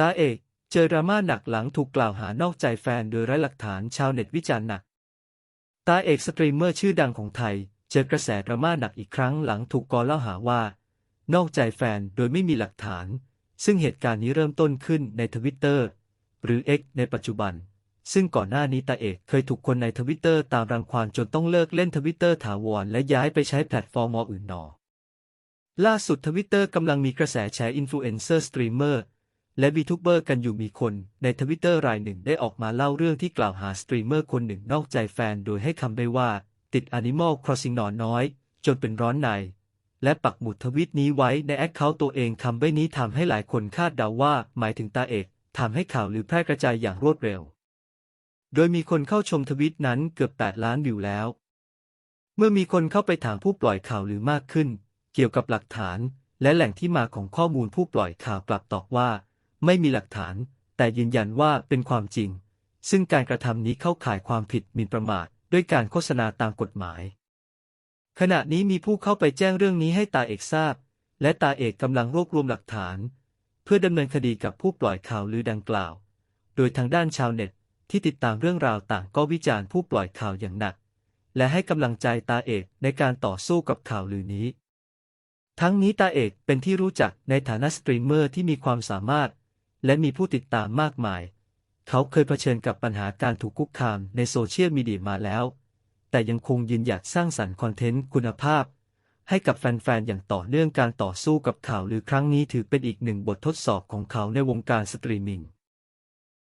ตาเอกเจอดราม่าหนักหลังถูกกล่าวหานอกใจแฟนโดยไร้หลักฐานชาวเน็ตวิจารณ์หนัก ตาเอกสตรีมเมอร์ชื่อดังของไทย เจอกระแสดราม่าหนักอีกครั้งหลังถูกกอเล่าหาว่า นอกใจแฟนโดยไม่มีหลักฐาน ซึ่งเหตุการณ์นี้เริ่มต้นขึ้นในทวิตเตอร์หรือ X ในปัจจุบัน ซึ่งก่อนหน้านี้ตาเอกเคยถูกคนในทวิตเตอร์ตามรังควานจนต้องเลิกเล่นทวิตเตอร์ถาวรและย้ายไปใช้แพลตฟอร์มอื่นหนอล่าสุดทวิตเตอร์กำลังมีกระแสแชร์อินฟลูเอนเซอร์สตรีมเมอร์ และวีทูเบอร์กันอยู่มีคน ในทวิตเตอร์รายหนึ่งได้ออกมาเล่าเรื่องที่กล่าวหาสตรีมเมอร์คนหนึ่งนอกใจแฟนโดยให้คำได้ว่า ติด Animal Crossing นอนน้อย จนเป็นร้อนใน และปักหมุดทวิตนี้ไว้ในแอคเคาท์ตัวเองคำใบ้นี้ทำให้หลายคนคาดเดาว่า หมายถึงตาเอกทำให้ข่าวลือแพร่กระจายอย่างรวดเร็ว โดยมีคนเข้าชมทวิตนั้นเกือบ 8 ล้านวิวแล้ว เมื่อมีคนเข้าไปถามผู้ปล่อยข่าวลือมากขึ้น เกี่ยวกับหลักฐาน และแหล่งที่มาของข้อมูลผู้ปล่อยข่าวกลับตอบว่า ไม่มีหลักฐาน แต่ยืนยันว่าเป็นความจริง ซึ่งการกระทำนี้เข้าข่ายความผิดหมิ่นประมาทด้วยการโฆษณาตามกฎหมาย ขณะนี้มีผู้เข้าไปแจ้งเรื่องนี้ให้ตาเอกทราบ และตาเอกกำลังรวบรวมหลักฐาน เพื่อดำเนินคดีกับผู้ปล่อยข่าวลือดังกล่าว โดยทางด้านชาวเน็ตที่ติดตามเรื่องราวต่างก็วิจารณ์ผู้ปล่อยข่าวอย่างหนัก และให้กำลังใจตาเอกในการต่อสู้กับข่าวลือนี้ ทั้งนี้ตาเอกเป็นที่รู้จักในฐานะสตรีมเมอร์ที่มีความสามารถ และมีผู้ติดตามมากมาย เขาเคยเผชิญกับปัญหาการถูกคุกคามในโซเชียลมีเดียมาแล้ว แต่ยังคงยืนหยัดสร้างสรรค์คอนเทนต์คุณภาพ ให้กับแฟนๆ อย่างต่อเนื่องการต่อสู้กับข่าวหรือครั้งนี้ถือเป็นอีกหนึ่งบททดสอบของเขาในวงการสตรีมมิ่ง